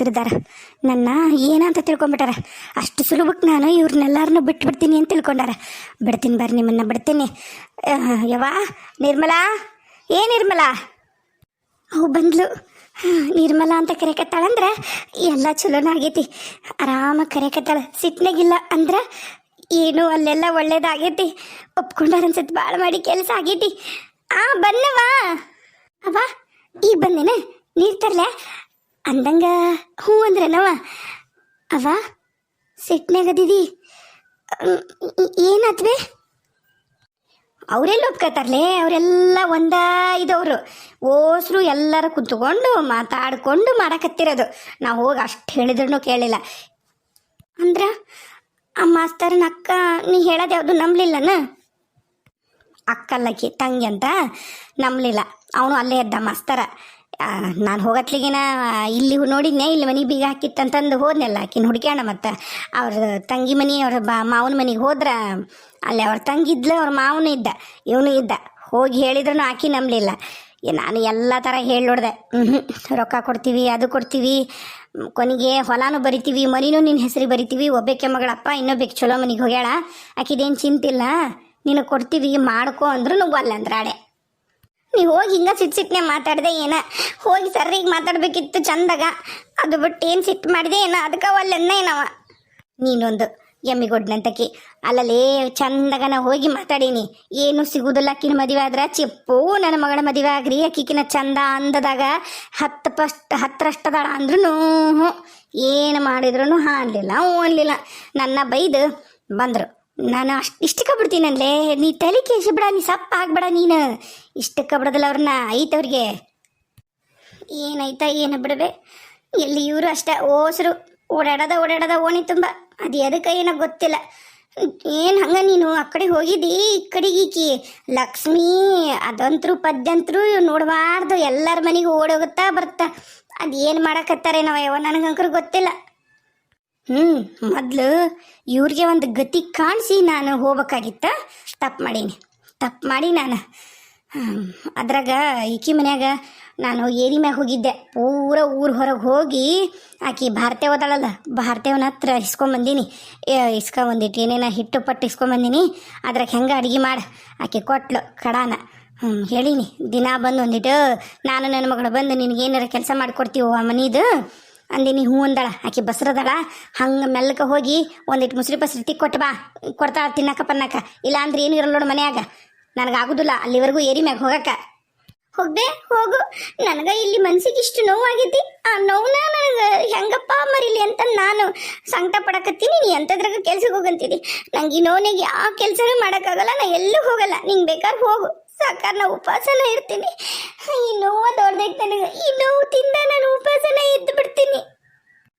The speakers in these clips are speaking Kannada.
ಇಬ್ಬರಿದಾರ ನನ್ನ ಏನಂತ ತಿಳ್ಕೊಂಬಿಟ್ಟಾರ ಅಷ್ಟು ಸುಲಭಕ್ಕೆ ನಾನು ಇವ್ರನ್ನೆಲ್ಲರನ್ನೂ ಬಿಟ್ಬಿಡ್ತೀನಿ ಅಂತ ತಿಳ್ಕೊಂಡಾರ. ಬಿಡ್ತೀನಿ ಬರ್ರಿ, ನಿಮ್ಮನ್ನು ಬಿಡ್ತೀನಿ. ಯವಾ ನಿರ್ಮಲಾ? ಏ, ನಿರ್ಮಲಾ? ಅವು ಬಂದ್ಲು. ನಿರ್ಮಲಾ ಅಂತ ಕರೆಕತ್ತಾಳಂದ್ರೆ ಎಲ್ಲ ಚಲೋನ ಆಗೈತಿ. ಆರಾಮ ಕರೆಕತ್ತಾಳ ಸಿಟ್ನಾಗಿಲ್ಲ ಅಂದ್ರೆ ಏನು ಅಲ್ಲೆಲ್ಲ ಒಳ್ಳೇದಾಗೈತಿ. ಒಪ್ಕೊಂಡಾರ ಅನ್ಸತ್ ಭಾಳ ಮಾಡಿ ಕೆಲಸ ಆಗೈತಿ. ಆ ಬನ್ನವಾ ಅವ ಈಗ ಬಂದೇನೆ? ನೀರು ತರ್ಲೆ? ಅಂದಂಗ ಹ್ಞೂ ಅಂದ್ರನವ ಅವ? ಸಿಟ್ನಾಗದಿದಿ ಏನಾತ್ವೆ ಅವರೆಲ್ಲ ಒಪ್ಕೋತಾರಲೇ? ಅವರೆಲ್ಲ ಒಂದ ಇದವರು. ಓಸ್ರು ಎಲ್ಲರ ಕುತ್ಕೊಂಡು ಮಾತಾಡ್ಕೊಂಡು ಮಾಡಕತ್ತಿರೋದು. ನಾವು ಹೋಗಿ ಅಷ್ಟು ಹೇಳಿದ್ರು ಕೇಳಿಲ್ಲ. ಅಂದ್ರ ಆ ಮಾಸ್ತರನ ಅಕ್ಕ, ನೀ ಹೇಳೋದು ಯಾವುದು ನಂಬಲಿಲ್ಲನ? ಅಕ್ಕಲ್ಲಕ್ಕಿ ತಂಗಿ ಅಂತ ನಂಬಲಿಲ್ಲ. ಅವನು ಅಲ್ಲೇ ಇದ್ದ ಮಾಸ್ತರ. ನಾನು ಹೋಗತ್ಲಿಗಿನ ಇಲ್ಲಿ ನೋಡಿದ್ನೆ ಇಲ್ಲಿ ಮನೆ ಬೀಗ ಹಾಕಿತ್ತಂತಂದು ಹೋದ್ನೆಲ್ಲ ಆಕಿನ ಹುಡ್ಕ್ಯಾಣ ಮತ್ತು. ಅವ್ರ ತಂಗಿ ಮನೆ, ಅವ್ರ ಬಾ, ಮಾವನ ಮನೆಗೆ ಹೋದ್ರೆ, ಅಲ್ಲಿ ಅವ್ರ ತಂಗಿ ಇದ್ಲ, ಅವ್ರ ಮಾವನ ಇದ್ದ, ಇವನು ಇದ್ದ. ಹೋಗಿ ಹೇಳಿದ್ರು ಆಕಿ ನಂಬಲಿಲ್ಲ. ಏ, ನಾನು ಎಲ್ಲ ಥರ ಹೇಳಿ ನೋಡ್ದೆ ರೊಕ್ಕ ಕೊಡ್ತೀವಿ, ಅದು ಕೊಡ್ತೀವಿ ಕೊನೆಗೆ ಹೊಲಾನು ಬರಿತೀವಿ, ಮನಿನೂ ನಿನ್ನ ಹೆಸರು ಬರಿತೀವಿ ಒಬ್ಬಕ್ಕೆ ಮಗಳಪ್ಪ ಇನ್ನೊಬ್ಬಕ್ಕೆ ಚಲೋ ಮನೆಗೆ ಹೋಗ್ಯಾಳ. ಆಕಿದೇನು ಚಿಂತಿಲ್ಲ? ನಿನಗೆ ಕೊಡ್ತೀವಿ, ಮಾಡ್ಕೊ ಅಂದ್ರೂ ಒಲ್ಲ ಅಂದ್ರೆ ನೀವು ಹೋಗಿ ಹಿಂಗ ಸಿಟ್ ಸಿಟ್ನೆ ಮಾತಾಡಿದೆ ಏನ? ಹೋಗಿ ಸರ್ರಿಗೆ ಮಾತಾಡ್ಬೇಕಿತ್ತು ಚಂದಾಗ. ಅದು ಬಿಟ್ಟು ಏನು ಸಿಟ್ಟು ಮಾಡಿದೆ ಏನ? ಅದಕ್ಕೆ ಒಲ್ಲೆನ್ನ ಏನವ? ನೀನೊಂದು ಎಮ್ಮಿಗೊಡ್ನಂತಕಿ. ಅಲ್ಲಲೇ ಚಂದಾಗ ನಾ ಹೋಗಿ ಮಾತಾಡೀನಿ. ಏನು ಸಿಗುದಿಲ್ಲ ಅಕ್ಕಿನ ಮದುವೆ ಆದ್ರೆ ಚಿಪ್ಪು ನನ್ನ ಮಗಳ ಮದುವೆ ಆಗ್ರಿ ಅಕ್ಕಿಕಿನ ಚಂದ ಅಂದದಾಗ ಹತ್ತು ಪಸ್ಟ್ ಹತ್ತರಷ್ಟದಾಳ ಅಂದ್ರೂ ಏನು ಮಾಡಿದ್ರು ಹಾನ್ಲಿಲ್ಲ ಅನ್ಲಿಲ್ಲ. ನನ್ನ ಬೈದು ಬಂದರು. ನಾನು ಅಷ್ಟು ಇಷ್ಟಕ್ಕೆ ಬಿಡ್ತೀನಲ್ಲೇ ನೀ ತಲೆ ಕೇಸಿ ಬಿಡ ನೀ ಸಪ್ಪ ಆಗ್ಬೇಡ ನೀನು. ಇಷ್ಟಕ್ಕೆ ಬಿಡೋದಿಲ್ಲ ಅವ್ರನ್ನ, ಐತವ್ರಿಗೆ. ಏನಾಯ್ತಾ ಏನು ಬಿಡಬೆ. ಎಲ್ಲಿ ಇವರು ಅಷ್ಟೇ, ಓಸರು. ಓಡಾಡದ ಓಡಾಡದ, ಓಣಿ ತುಂಬ. ಅದು ಎದಕ್ಕೆ ಏನೋ ಗೊತ್ತಿಲ್ಲ. ಏನು ಹಂಗ ನೀನು? ಆ ಕಡೆ ಹೋಗಿದ್ದಿ, ಈ ಕಡೆಗೆ ಈಕಿ. ಲಕ್ಷ್ಮಿ, ಅದಂತ್ರು, ಪದ್ಯಂತ್ರು, ನೋಡಬಾರ್ದು. ಎಲ್ಲರ ಮನೆಗೆ ಓಡೋಗುತ್ತಾ ಬರ್ತಾ. ಅದು ಏನು ನಾವು ಯಾವ ನನಗಂಕರು ಗೊತ್ತಿಲ್ಲ. ಹ್ಞೂ ಮೊದಲು ಇವ್ರಿಗೆ ಒಂದು ಗತಿ ಕಾಣಿಸಿ ನಾನು ಹೋಗ್ಬೇಕಾಗಿತ್ತ. ತಪ್ಪು ಮಾಡೀನಿ. ತಪ್ಪು ಮಾಡಿ ನಾನು ಹ್ಮ್, ಅದ್ರಾಗ ಈಕಿ ಮನ್ಯಾಗ ನಾನು ಏರಿ ಮ್ಯಾಗ ಹೋಗಿದ್ದೆ. ಪೂರ ಊರು ಹೊರಗೆ ಹೋಗಿ ಆಕಿ ಭಾರತೆ ಓದಾಳಲ್ಲ ಭಾರತೇವನ ಹತ್ರ ಇಸ್ಕೊಂಬಂದೀನಿ ಇಸ್ಕೊಂಬಂದಿಟ್ಟು ಏನೇನ ಹಿಟ್ಟು ಪಟ್ಟು ಇಸ್ಕೊಂಬಂದೀನಿ ಅದ್ರಾಗ ಹೆಂಗೆ ಅಡುಗೆ ಮಾಡಿ ಆಕೆ ಕೊಟ್ಲು ಕಡಾನ. ಹ್ಞೂ ಹೇಳೀನಿ ದಿನ ಬಂದು ಒಂದಿಟ್ಟು ನಾನು ನನ್ನ ಮಗಳು ಬಂದು ನಿನಗೇನಾರ ಕೆಲಸ ಮಾಡಿಕೊಡ್ತೀವೋ ಆ ಮನೀದು. ಅಂದಿನಿ ಹ್ಞೂ ಅಂದಳ. ಆಕಿ ಬಸ್ರದಳ. ಹಂಗೆ ಮೆಲ್ಲಕ ಹೋಗಿ ಒಂದಿಟ್ಟು ಮುಸ್ರಿ ಪಸ್ರಿ ತಿಕ್ ಕೊಟ್ಟು ಬಾ. ಕೊಡ್ತಾಳ ತಿನ್ನಕ ಪನ್ನಕ. ಇಲ್ಲ ಅಂದ್ರೆ ಏನು ಇರಲ್ಲ ನೋಡು ಮನ್ಯಾಗ. ನನಗಾಗುದಿಲ್ಲ. ಅಲ್ಲಿವರೆಗೂ ಏರಿ ಮ್ಯಾಗ ಹೋಗಕ್ಕ ಹೋಗ್ದೆ, ಹೋಗು. ನನಗ ಇಲ್ಲಿ ಮನ್ಸಿಗೆ ಇಷ್ಟು ನೋವಾಗೈತಿ. ಆ ನೋವ್ನ ನನಗೆ ಹೆಂಗಪ್ಪ ಮರಿಲಿ ಅಂತ ನಾನು ಸಂಕಟ ಪಡಕತ್ತೀನಿ. ನೀ ಎಂತದ್ರಾಗ ಕೆಲ್ಸಕ್ಕೆ ಹೋಗಂತೀನಿ ನಂಗೆ ಈ ನೋವಿನಾಗ ಯಾವ ಕೆಲಸನೂ ಮಾಡೋಕ್ಕಾಗಲ್ಲ. ನಾ ಎಲ್ಲೂ ಹೋಗಲ್ಲ. ನಿಂಗೆ ಬೇಕಾದ್ರೆ ಹೋಗು. ಸಾಕಾರ ನಾ ಉಪವಾಸನ ಇರ್ತೀನಿ ಈ ನೋವು ದೊಡ್ಡದೈತೆ ನನಗೆ ಈ ನೋವು ತಿಂದ ನಾನು ಉಪವಾಸನ ಎದ್ದು ಬಿಡ್ತೀನಿ.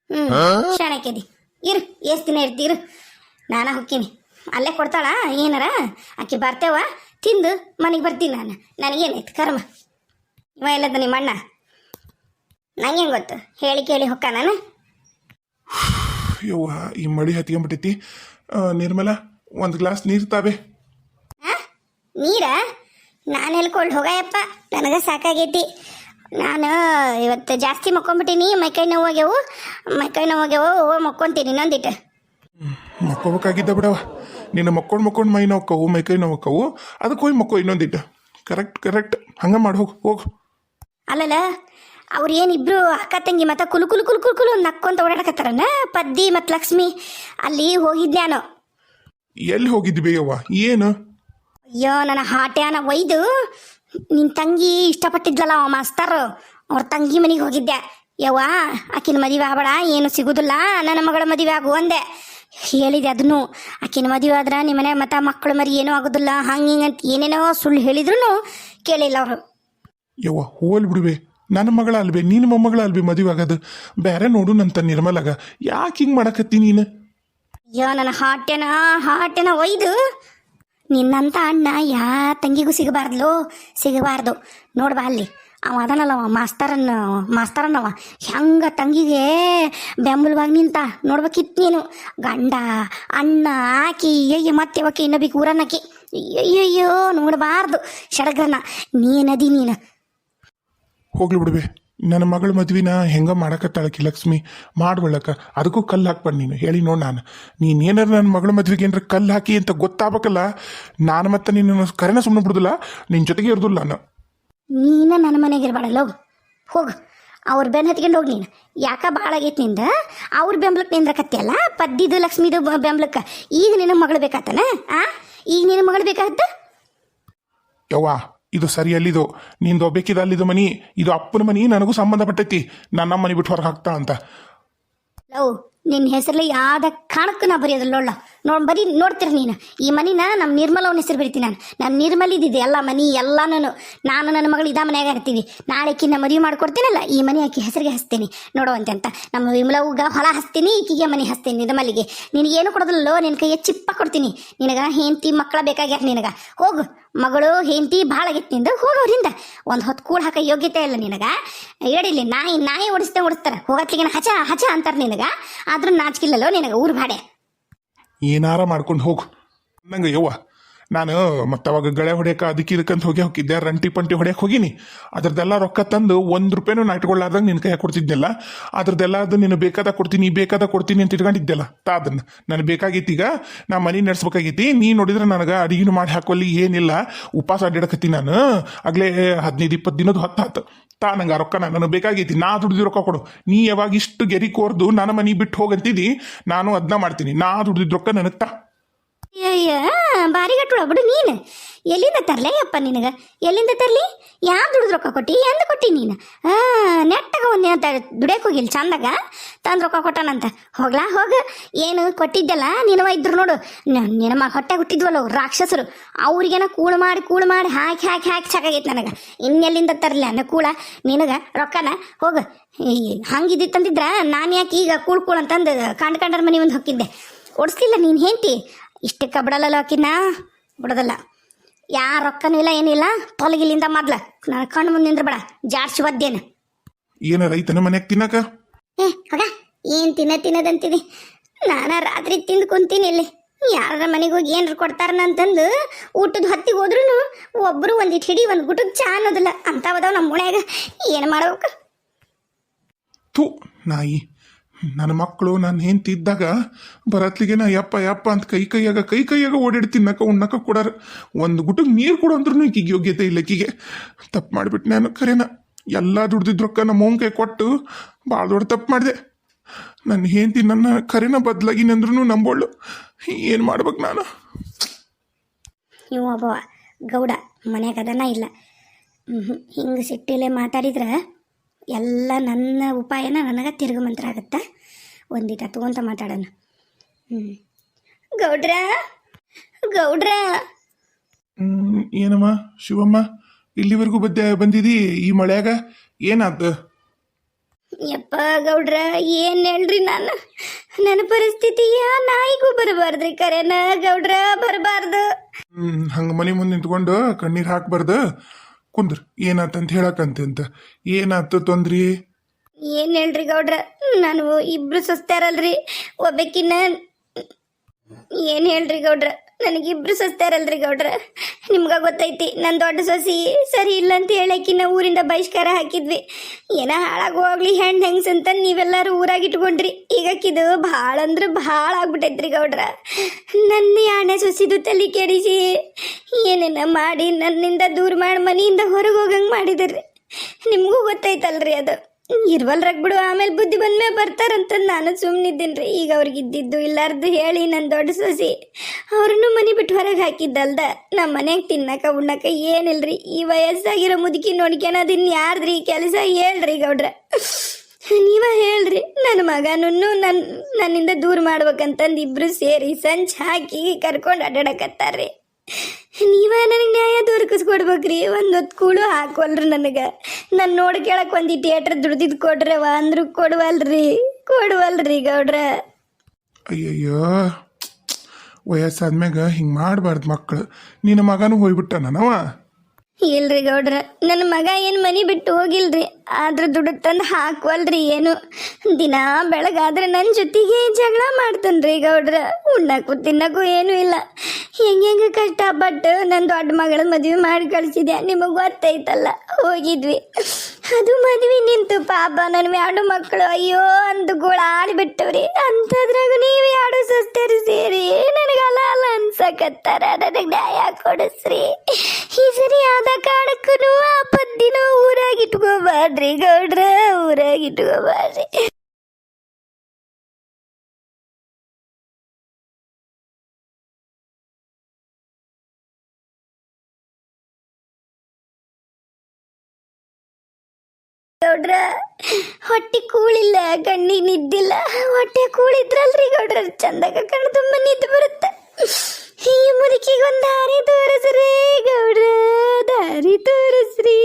ಹ್ಮ್ ಶಾಣಕ್ಯದಿ ಇರು ಎಷ್ಟು ದಿನ ಇರ್ತೀರು ನಾನ ಹೊಕ್ಕೀನಿ ಅಲ್ಲೇ ಕೊಡ್ತಾಳ ಏನಾರ? ಆಕಿ ಬರ್ತೇವ ತಿಂದು ಮನೆಗೆ ಬರ್ತೀನಿ ನಾನು. ನನಗೇನಾಯ್ತು ಕರ್ಮ. ಇವ ಎಲ್ಲದ ನಿಮ್ಮ ಅಣ್ಣ? ನಂಗೆ ಗೊತ್ತು? ಹೇಳಿ ಕೇಳಿ ಹೊಕ್ಕ ನಾನು. ಯವ್ವ ಈ ಮಳಿ ಹತ್ಕೊಂಡ್ಬಿಟ್ಟೈತಿ. ನಿರ್ಮಲಾ ಒಂದು ಗ್ಲಾಸ್ ನೀರು ತಾವೆ. ನೀರ? ನಾನು ಹೇಳ್ಕೊಂಡು ಹೋಗಯಪ್ಪ ನನಗೆ ಸಾಕಾಗೈತಿ. ನಾನು ಇವತ್ತು ಜಾಸ್ತಿ ಮಕ್ಕೊಂಬಿಟ್ಟೀನಿ ಮೈಕೈ ನೋವಾಗ್ಯವು ಮೈಕೈ ನೋವಾಗ್ಯವು ಹೋಗಿ ಮಕ್ಕೊಂತೀನಿ ಇನ್ನೊಂದಿಟ್ಟು ಮಕ್ಕೋಬೇಕಾಗಿದ್ದ ಬಿಡವ ನಿನ್ನ ಮಕ್ಕೊಂಡು ಮಕ್ಕೊಂಡು ಮೈ ನೋಕ್ಕವು ಮೈ ಕೈ ನೋಕ್ಕವು ಅದಕ್ಕೆ ಹೋಗಿ ಮಕ್ಕೋ ಇನ್ನೊಂದಿಟ್ಟು ಕರೆಕ್ಟ್ ಕರೆಕ್ಟ್ ಹಂಗೆ ಮಾಡಿ ಹೋಗು ಹೋಗು. ಅಲ್ಲಲ್ಲ ಅವ್ರು ಏನಿಬ್ರು ಅಕ್ಕ ತಂಗಿ ಮತ್ತೆ ಕುಲು ಕುಲು ಕುಲು ಕುಲು ಕುಲು ನಕ್ಕೊಂತ ಓಡಾಡಕತ್ತಾರನ? ಪದ್ದಿ ಮತ್ತು ಲಕ್ಷ್ಮಿ ಅಲ್ಲಿ ಹೋಗಿದ್ದೆ ನಾನು ಎಲ್ಲಿ ಹೋಗಿದ್ವಿ ಅವ್ವ ಏನು? ಅಯ್ಯೋ ನನ್ನ ಹಾಟ್ಯಾನ ಒಯ್ದು ನಿನ್ನ ತಂಗಿ ಇಷ್ಟಪಟ್ಟಿದ್ಲಲ್ಲ ಅವ ಮಾಸ್ತರ್. ಅವ್ರ ತಂಗಿ ಮನೆಗೆ ಹೋಗಿದ್ದೆ. ಯವ್ವ ಆಕಿನ ಮದುವೆ ಆಗಬೇಡ ಏನು ಸಿಗುದಿಲ್ಲ ನನ್ನ ಮಗಳ ಮದುವೆ ಆಗು ಅಂದೆ. ಹೇಳಿದೆ ಅದನ್ನು ಆಕಿನ ಮದುವೆ ಆದ್ರೆ ನಿಮ್ಮ ಮನೆ ಮತ್ತೆ ಮಕ್ಕಳು ಮರಿ ಏನೂ ಆಗೋದಿಲ್ಲ ಹಂಗೆ ಹಿಂಗೆ ಅಂತ ಏನೇನೋ ಸುಳ್ಳು ಹೇಳಿದ್ರು ಕೇಳಿಲ್ಲ ಅವರು. ಯವ್ವ ಹೋಲ್ ಬಿಡುವೆ. ನನ್ನ ಮಗಳ ಅಲ್ವೇ ನಿನ್ನ ಮೊಮ್ಮಗಳ ಅಲ್ವೇ ಮದುವೆ ಆಗೋದು. ಬೇರೆ ನೋಡು ನಂತ ನಿರ್ಮಲಾಗ. ಯಾಕೆ ಹಿಂಗೆ ಮಾಡಕತ್ತಿ ನೀನು? ಅಯ್ಯೋ ನನ್ನ ಹಾಟ್ಯನ ಹಾಟ್ಯನ ಒಯ್ದು ನಿನ್ನಂತ ಅಣ್ಣ ಯಾ ತಂಗಿಗೂ ಸಿಗಬಾರ್ದು. ಸಿಗಬಾರ್ದು ನೋಡ್ಬಾ ಅಲ್ಲಿ. ಅವ ಅದನಲ್ಲ ಅವ, ಮಾಸ್ತರನ್ನ ಮಾಸ್ತರನ್ನವ ಹೆಂಗ ತಂಗಿಗೆ ಬೆಂಬಲವಾಗಿ ನಿಂತ. ನೋಡ್ಬೇಕಿತ್ತು ನೀನು. ಗಂಡ, ಅಣ್ಣ, ಆಕಿ ಅಯ್ಯ ಮತ್ತೆ ಅವಕ್ಕೆ ಇನ್ನೊಬ್ಬಿ ಊರನ್ನಕಿ ಅಯ್ಯಯ್ಯೋ, ನೋಡಬಾರ್ದು. ಸಡಗರನ ನೀನದಿ ನೀನು. ಹೋಗ್ಲಿ ಬಿಡುವೆ ನನ್ನ ಮಗಳ ಮದ್ವಿನ ಹೆಂಗ ಮಾಡಕತ್ತಾಳಕಿ ಲಕ್ಷ್ಮಿ. ಮಾಡ್ಬಳಕ ಅದಕ್ಕೂ ಕಲ್ಲು ಹಾಕ್ಬಾರ್ದು ನೀನು. ಹೇಳಿ ನೋಡಿ ನಾನು. ನೀನು ಏನಾರ ನನ್ನ ಮಗಳ ಮದ್ವೆಗೆ ಏನಾರ ಕಲ್ಲು ಹಾಕಿ ಅಂತ ಗೊತ್ತಾಗಬೇಕಲ್ಲ? ನಾನು ಮತ್ತೆ ನಿನ್ನ ಕರೆನ ಸುಮ್ಮನೆ ಬಿಡುದಿಲ್ಲ. ನಿನ್ನ ಜೊತೆಗೆ ಇರೋದಿಲ್ಲ ನಾನು. ನೀನ ನನ್ನ ಮನೆಗೆ ಇರಬೇಡಲ್ಲ ಹೋಗು ಹೋಗು. ಅವ್ರ ಬೆನ್ ಹತ್ಕೊಂಡು ಹೋಗಿ ನೀನು. ಯಾಕ ಭಾಳ ಆಗೈತೆ ನಿಂದ? ಅವ್ರ ಬೆಂಬಲಕ್ಕೆ ನಿಂದ್ರಕತ್ತಿಯಲ್ಲ ಪದ್ದಿದು ಲಕ್ಷ್ಮಿದು ಬೆಂಬಲಕ್ಕೆ. ಈಗ ನಿನ್ನ ಮಗಳು ಬೇಕಾತನ? ಆ? ಈಗ ನಿನ್ನ ಮಗಳು ಬೇಕಾಗತ್ತ ಯವ್ವ ಇದು ಸರಿ ಅಲ್ಲಿದು. ನಿಂದು ಒಬ್ಬೇಕಿದ ಅಲ್ಲಿದು ಮನಿ. ಇದು ಅಪ್ಪನ ಮನಿ, ನನಗೂ ಸಂಬಂಧಪಟ್ಟೈತಿ. ನನ್ನ ಮನಿ ಬಿಟ್ಟು ಹೊರಗೆ ಹಾಕ್ತಾ ಅಂತ. ಲವ್ ನಿನ್ನ ಹೆಸರಲ್ಲಿ ಯಾವ್ದ ಕಾಣಕ್ಕೂ ನಾ ಬರೆಯೋದಿಲ್ಲ ನೋಡ್ಲ? ನೋಡ್, ಬರೀ ನೋಡ್ತೀರ ನೀನು. ಈ ಮನಿನ ನಮ್ಮ ನಿರ್ಮಲ ಅವನ ಹೆಸರು ಬರಿತೀನಿ ನಾನು. ನಮ್ಮ ನಿರ್ಮಲ್ ಇದ್ದಿದ್ದೆ ಎಲ್ಲ ಮನಿ ಎಲ್ಲಾನು ನಾನು. ನನ್ನ ಮಗಳು ಇದ ಮನೆಯಾಗ ಇರ್ತೀವಿ. ನಾಳೆಕಿನ್ನ ಮದುವೆ ಮಾಡ್ಕೊಡ್ತೀನಲ್ಲ, ಈ ಮನೆ ಆಕೆ ಹೆಸರಿಗೆ ಹಚ್ತೀನಿ. ನೋಡುವಂತೆ ಅಂತ ನಮ್ಮ ವಿಮಲವ್ಗ ಹೊಲ ಹಸ್ತೀನಿ ಈಕಿಗೆ ಮನೆ ಹಚ್ತೀನಿ, ನಿರ್ಮಲಿಗೆ. ನಿನಗೇನು ಕೊಡೋದಿಲ್ಲೋ ನಿನ್ನ ಕೈಯ ಚಿಪ್ಪ ಕೊಡ್ತೀನಿ. ನಿನಗ ಹೆಂಡತಿ ಮಕ್ಕಳ ಬೇಕಾಗ್ಯಾರ ನಿನಗ. ಹೋಗು ಮಗಳು ಹೆಂಡತಿ ಭಾಳ ಆಗಿತ್ತಿಂದ ಹೋಗೋರಿಂದ ಒಂದು ಹೊತ್ತು ಕೂಳು ಹಾಕೋ ಯೋಗ್ಯತೆ ಇಲ್ಲ ನಿನಗ. ಹೇಳಿಲ್ಲಿ ನಾಯಿ ನಾಯಿ ಓಡಿಸ್ತಾ ಓಡಿಸ್ತಾರೆ. ಹೋಗತ್ಲಿಗೆ ಹಚ ಹಚ ಅಂತಾರೆ ನಿನಗ. ಆದ್ರೂ ನಾಚಿಕಿಲ್ಲಲ್ಲೋ ನಿನಗ ಊರು ಭಾಡೆ ಏನಾರ ಮಾಡ್ಕೊಂಡು ಹೋಗು. ನಂಗೆ ಯವ್ವ ನಾನು, ಮತ್ತೆ ಅವಾಗ ಗಳೆ ಹೊಡೆಯಕ್ಕೆ ಅದಕ್ಕೆ ಇದಕ್ಕಂತ ಹೋಗಿ ಹೋಗಿದ್ದೆ ರಂಟಿ ಪಂಟಿ ಹೊಡ್ಯಕ್ಕೆ ಹೋಗಿನಿ. ಅದ್ರದ್ದೆಲ್ಲ ರೊಕ್ಕ ತಂದು ಒಂದು ರೂಪಾಯಿನೂ ನಾ ಇಟ್ಕೊಳ್ಳಾರ್ದಂಗೆ ನಿನ್ನ ಕೈಯಾಗ ಕೊಡ್ತಿದ್ದೆಲ್ಲ ಅದ್ರದ್ದೆಲ್ಲ ಅದು ನೀನು ಬೇಕಾದ ಕೊಡ್ತೀನಿ ಬೇಕಾದ ಕೊಡ್ತೀನಿ ಅಂತ ಇಟ್ಕೊಂಡಿದ್ದೆಲ್ಲ ತಾ ಅದನ್ನ. ನನಗೆ ಬೇಕಾಗೈತಿ ಈಗ, ನಾ ಮನೆ ನಡೆಸ್ಬೇಕಾಗಿತ್ತು ನೀ ನೋಡಿದ್ರೆ ನನಗೆ ಅಡಿಗೆನೂ ಮಾಡಿ ಹಾಕೋಲ್ಲಿ ಏನಿಲ್ಲ ಉಪವಾಸ ಅಡ್ಡಾಡಕತ್ತಿ ನಾನು. ಆಗಲೇ ಹದಿನೈದು ಇಪ್ಪತ್ತು ದಿನದ ಹೊತ್ತಾತು. ತಾ, ನಂಗೆ ಆ ರೊಕ್ಕ ನನಗೆ ಬೇಕಾಗೈತಿ, ನಾ ದುಡ್ದು ರೊಕ್ಕ ಕೊಡು. ನೀ ಯಾವಾಗ ಇಷ್ಟು ಗೆರಿ ಕೋರ್ದು ನನ್ನ ಮನೆ ಬಿಟ್ಟು ಹೋಗಂತಿದ್ದಿ ನಾನು ಅದನ್ನ ಮಾಡ್ತೀನಿ. ನಾ ದುಡ್ದಿದ್ದು ರೊಕ್ಕ ನನಗೆ ತಾ. ಅಯ್ಯ ಬಾರಿ ಗಟ್ಟುಳ ಬಿಡು ನೀನು. ಎಲ್ಲಿಂದ ತರ್ಲೇ ಅಪ್ಪ ನಿನಗ? ಎಲ್ಲಿಂದ ತರ್ಲಿ? ಯಾವ ದುಡ್ದು ರೊಕ್ಕ ಕೊಟ್ಟಿ? ಎಂದ ಕೊಟ್ಟಿ ನೀನು? ನೆಟ್ಟಗ ಒಂದು ಅಂತ ದುಡಿಯಕ್ಕೆ ಹೋಗಿಲ್ಲ ಚಂದಾಗ? ತಂದು ರೊಕ್ಕ ಕೊಟ್ಟಾನಂತ. ಹೋಗ್ಲಾ, ಹೋಗ. ಏನು ಕೊಟ್ಟಿದ್ದಲ್ಲ ನಿನವ ಇದ್ರು ನೋಡು. ನಿನ್ನ ಹೊಟ್ಟೆ ಹುಟ್ಟಿದ್ವಲ್ಲ ರಾಕ್ಷಸರು. ಅವ್ರಿಗೇನ ಕೂಳು ಮಾಡಿ ಕೂಳು ಮಾಡಿ ಹಾಕಿ ಹಾಕಿ ಹಾಕಿ ಸಾಕಾಗೈತೆ ನನಗೆ. ಇನ್ನೆಲ್ಲಿಂದ ತರಲಿ ಅನ್ನ ಕೂಳ? ನಿನಗ ರೊಕ್ಕನ? ಹೋಗ. ಹಂಗಿದ್ದಿತ್ತಂದಿದ್ರ ನಾನು ಯಾಕೆ ಈಗ ಕೂಳ್ ಕೂಳ್ ಕಂಡ್, ಕಂಡರ ಮನೆ ಒಂದು ಹೊಕ್ಕಿದ್ದೆ. ಓಡಿಸ್ಲಿಲ್ಲ ನೀನು ಹೆಂಡ್ತಿ? ಇಷ್ಟಕ್ಕೆ ಬಿಡಲ್ಲ ಆಕಿನ ಬಿಡೋದಲ್ಲ. ಯಾ ರೊಕ್ಕನೂ ಇಲ್ಲ ಏನಿಲ್ಲ ತೊಲಗಿಲಿಂದ ಮೊದ್ಲ. ನನ್ನ ಕಣ್ಣು ಮುಂದೆ ನಿಂದ್ರ ಬೇಡ ಜಾಡ್ಸಿ ಒದ್ದೇನು. ಏನ ರೈತನ ಮನ್ಯಾಗ ತಿನ್ನಕ? ಏ ಹೋಗ. ಏನು ತಿನ್ನ ತಿನ್ನದಂತೀನಿ ನಾನು ರಾತ್ರಿ ತಿಂದು ಕುಂತೀನಿ ಇಲ್ಲಿ. ಯಾರ ಮನೆಗೆ ಹೋಗಿ ಏನ್ರ ಕೊಡ್ತಾರನಂತಂದು ಊಟದ ಹೊತ್ತಿಗೆ ಹೋದ್ರೂ ಒಬ್ಬರು ಒಂದಿಟ್ಟು ಹಿಡಿ ಒಂದು ಗುಟಕ್ಕೆ ಚಾ ಅನ್ನೋದಿಲ್ಲ. ಅಂಥವದಾವ ನಮ್ಮ ಮನೆಯಾಗ. ಏನು ಮಾಡ್ಬೇಕು? ತು ನಾಯಿ. ನನ್ನ ಮಕ್ಕಳು ನಾನು ಹೆಂಡತಿ ಇದ್ದಾಗ ಬರತ್ಲಿಗೆ ನಾ ಯಪ್ಪ ಯಪ್ಪ ಅಂತ ಕೈ ಕೈಯಾಗ ಕೈ ಕೈಯಾಗ ಓಡಾಡ್ತೀನಿ ನಕ ಉಣ್ಣಕ ಕೊಡಾರ. ಒಂದು ಗುಟಕ್ಕೆ ನೀರು ಕೊಡು ಅಂದ್ರೂ ಈಕಿಗೆ ಯೋಗ್ಯತೆ ಇಲ್ಲ ಈಕಿಗೆ. ತಪ್ಪು ಮಾಡಿಬಿಟ್ಟು ನಾನು ಕರೆನ ಎಲ್ಲ ದುಡ್ದಿದ್ದು ರೊಕ್ಕ ನಮ್ಮ ಕೈ ಕೊಟ್ಟು ಭಾಳ ದೊಡ್ಡ ತಪ್ಪು ಮಾಡಿದೆ. ನನ್ನ ಹೆಂಡತಿ ನನ್ನ ಕರೆನ ಬದಲಾಗಿ ಅಂದ್ರೂ ನಂಬೋಳು ಏನು ಮಾಡ್ಬೇಕು ನಾನು? ಇವ ಒಬ್ಬವ ಗೌಡ ಮನ್ಯಾಗ ಅದನ್ನ ಇಲ್ಲ. ಹಿಂಗೆ ಸಿಟ್ಟಿಲೆ ಮಾತಾಡಿದ್ರೆ ಎಲ್ಲ ನನ್ನ ಉಪಾಯನ ನನಗೆ ತಿರುಗು ಮಂತ್ರ ಆಗುತ್ತೆ? ಒಂದಿಟ ತಗೊಂತ ಮಾತಾಡೋಣ. ಹ್ಞೂ ಗೌಡ್ರ? ಗೌಡ್ರ? ಏನಮ್ಮ ಶಿವಮ್ಮ ಇಲ್ಲಿವರೆಗೂ ಬದ್ದೆ ಬಂದಿದಿ ಈ ಮಳೆಯಾಗ? ಏನಾದ ಯಪ್ಪ ಗೌಡ್ರ ಏನು ಹೇಳ್ರಿ ನಾನು? ನನ್ನ ಪರಿಸ್ಥಿತಿ ಯಾ ನಾಯಿಗೂ ಬರಬಾರ್ದ್ರಿ ಕರೆನ ಗೌಡ್ರ ಬರಬಾರ್ದು. ಹ್ಮ್ ಹಂಗ ಮನೆ ಮುಂದೆ ನಿಂತ್ಕೊಂಡು ಕಣ್ಣೀರ್ ಹಾಕ್ಬಾರ್ದು. ಕುಂದ್ರ, ಏನಾತಂತ ಹೇಳಕಂತೆ ಅಂತ ಏನಾತು ತೊಂದ್ರಿ? ಏನ್ ಹೇಳ್ರಿ ಗೌಡ್ರ, ನಾನು ಇಬ್ರು ಸುಸ್ತಾರಲ್ರಿ ಒಬ್ಬಕಿನ್ನ ಏನ್ ಹೇಳ್ರಿ ಗೌಡ್ರ? ನನಗಿಬ್ರು ಸಸ್ತಾರಲ್ರಿ ಗೌಡ್ರ? ನಿಮ್ಗ ಗೊತ್ತೈತಿ ನನ್ನ ದೊಡ್ಡ ಸೊಸಿ ಸರಿ ಇಲ್ಲ ಅಂತ ಹೇಳಕಿನ್ನ ಊರಿಂದ ಬಹಿಷ್ಕಾರ ಹಾಕಿದ್ವಿ. ಏನ ಹಾಳಾಗೋಗ್ಲಿ ಹೆಣ್ಣು ಹೆಂಗ್ಸ್ ಅಂತ ನೀವೆಲ್ಲರೂ ಊರಾಗ ಇಟ್ಕೊಂಡ್ರಿ ಈಗಕ್ಕಿದು ಭಾಳ ಅಂದ್ರೆ ಭಾಳ ಆಗ್ಬಿಟ್ಟೈತ್ರಿ ಗೌಡ್ರ. ನನ್ನ ಯಾಣೆ ಸೊಸಿದು ತಲೆ ಕೆಡಿಸಿ, ಏನೇನ ಮಾಡಿ ನನ್ನಿಂದ ದೂರ ಮಾಡಿ ಮನೆಯಿಂದ ಹೊರಗೆ ಹೋಗಂಗೆ ಮಾಡಿದ್ರಿ. ನಿಮಗೂ ಗೊತ್ತೈತಲ್ರಿ ಅದು. ಇರ್ವಲ್ರಾಗ ಬಿಡು, ಆಮೇಲೆ ಬುದ್ಧಿ ಬಂದ್ಮೇಲೆ ಬರ್ತಾರಂತ ನಾನು ಸುಮ್ಮನಿದ್ದೀನಿ ಈಗ ಅವ್ರಿಗೆ ಇದ್ದಿದ್ದು ಇಲ್ಲಾರ್ದು ಹೇಳಿ ನನ್ನ ದೊಡ್ಡ ಸೊಸಿ. ಅವ್ರನ್ನು ಮನೆ ಬಿಟ್ಟು ಹೊರಗೆ ಹಾಕಿದ್ದಲ್ದ ನಮ್ಮ ಮನೆಗೆ ತಿನ್ನಕ ಉಣ್ಣಕ ಏನಿಲ್ರಿ. ಈ ವಯಸ್ಸಾಗಿರೋ ಮುದುಕಿ ನೋಡ್ಕೊಳೋದು ಇನ್ನು ಯಾರ್ದ್ರಿ? ಕೆಲಸ ಹೇಳ್ರಿ ಗೌಡ್ರ. ನೀವ ಹೇಳ್ರಿ ನನ್ನ ಮಗನನ್ನು ನನ್ನ ನನ್ನಿಂದ ದೂರ ಮಾಡ್ಬೇಕಂತಂದು ಇಬ್ರು ಸೇರಿ ಸಂಚ್ ಹಾಕಿ ಕರ್ಕೊಂಡು ಅಡ್ಡಾಡಕತ್ತಾರ್ರಿ ನೀವ ನನಗೆ ನ್ಯಾಯ ದೊರಕಿಸ್ಕೊಡ್ಬೇಕ್ರಿ. ಒಂದು ಹೊತ್ತು ಕೂಳು ಹಾಕೊಲ್ರಿ ನನಗೆ. ನಾನು ನೋಡಿ ಕೇಳಕ್ಕೆ ಒಂದು ಥಿಯೇಟ್ರ್ ದುಡ್ದಿದ್ದು ಕೊಡ್ರವ ಅಂದ್ರು ಕೊಡುವಲ್ರಿ. ಕೊಡುವಲ್ರಿ ಗೌಡ್ರ. ಅಯ್ಯಯ್ಯೋ. ವಯಸ್ಸಾದ್ಮ್ಯಾಗ ಹಿಂಗೆ ಮಾಡಬಾರ್ದು ಮಕ್ಕಳು ನಿನ್ನ ಮಗನೂ ಹೋಗ್ಬಿಟ್ಟ ನಾನವ? ಇಲ್ರಿ ಗೌಡ್ರ ನನ್ನ ಮಗ ಏನು ಮನೆ ಬಿಟ್ಟು ಹೋಗಿಲ್ರಿ, ಆದ್ರೆ ದುಡ್ಡು ತಂದು ಹಾಕ್ವಲ್ರಿ ಏನು. ದಿನ ಬೆಳಗಾದ್ರೆ ನನ್ನ ಜೊತೆಗೆ ಜಗಳ ಮಾಡ್ತಾನ್ರಿ ಗೌಡ್ರ, ಉಣ್ಣಕ್ಕೂ ತಿನ್ನಕ್ಕೂ ಏನೂ ಇಲ್ಲ. ಹೆಂಗೆ ಕಷ್ಟ ಬಟ್ ನನ್ನ ದೊಡ್ಡ ಮಗಳ ಮದುವೆ ಮಾಡಿ ಕಳಿಸಿದೆ ನಿಮಗೆ ಗೊತ್ತೈತಲ್ಲ, ಹೋಗಿದ್ವಿ. ಅದು ಮದುವೆ ನಿಂತು ಪಾಪ ನನ್ನ ಎರಡು ಮಕ್ಕಳು ಅಯ್ಯೋ ಅಂದು ಗೋಳಾಡ್ಬಿಟ್ಟವ್ರಿ ಅಂಥದ್ರಾಗ ನೀವು ಎರಡು ಸಸ್ತರು ಸೇರಿ ನನಗೆ ಅಲ್ಲ ಅಲ್ಲ ಅನ್ಸಕತ್ತಾರ, ನನಗೆ ನ್ಯಾಯ ಕೊಡಿಸ್ರಿ. ಈ ಸರಿ ಆದ ಕಾಡಕ್ಕೂ ಆ ಪದ್ದಿನ ಊರಾಗಿಟ್ಕೋಬಾರ್ರಿ, ಗೌಡ್ರ ಊರಾಗಿಟ್ಕೋಬಾರ್ರಿ. ಗೌಡ್ರ, ಹೊಟ್ಟೆ ಕೂಳಿಲ್ಲ, ಕಣ್ಣಿಗೆ ನಿದ್ದಿಲ್ಲ. ಹೊಟ್ಟೆ ಕೂಳಿದ್ರಲ್ರಿ ಗೌಡ್ರ, ಚಂದಾಗ ಕಣ್ ತುಂಬ ನಿದ್ದು ಈ ಮುದುಕಿಗೊಂದು ದಾರಿ ತೋರಿಸ್ರಿ ಗೌಡ್ರ ದಾರಿ ತೋರಿಸ್ರಿ